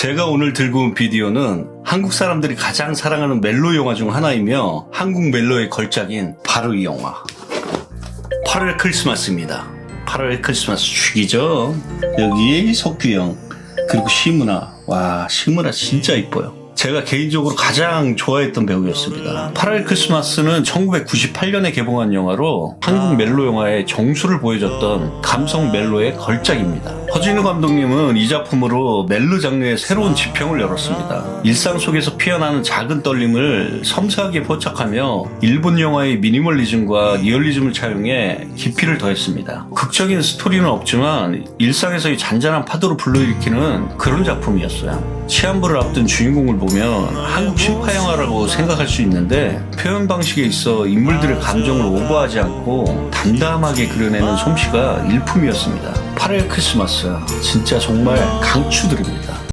제가 오늘 들고 온 비디오는 한국 사람들이 가장 사랑하는 멜로 영화 중 하나이며 한국 멜로의 걸작인 바로 이 영화. 8월 크리스마스입니다. 8월 크리스마스 죽이죠. 여기 석규형 그리고 시문아. 와 시문아 진짜 이뻐요. 제가 개인적으로 가장 좋아했던 배우였습니다. 8월 크리스마스는 1998년에 개봉한 영화로 한국 멜로 영화의 정수를 보여줬던 감성 멜로의 걸작입니다. 허진우 감독님은 이 작품으로 멜로 장르의 새로운 지평을 열었습니다. 일상 속에서 피어나는 작은 떨림을 섬세하게 포착하며 일본 영화의 미니멀리즘과 리얼리즘을 차용해 깊이를 더했습니다. 극적인 스토리는 없지만 일상에서의 잔잔한 파도를 불러일으키는 그런 작품이었어요. 시한부를 앞둔 주인공을 보면 한국 신파 영화라고 생각할 수 있는데 표현 방식에 있어 인물들의 감정을 오버하지 않고 담담하게 그려내는 솜씨가 일품이었습니다. 8월 크리스마스 진짜 정말 강추드립니다.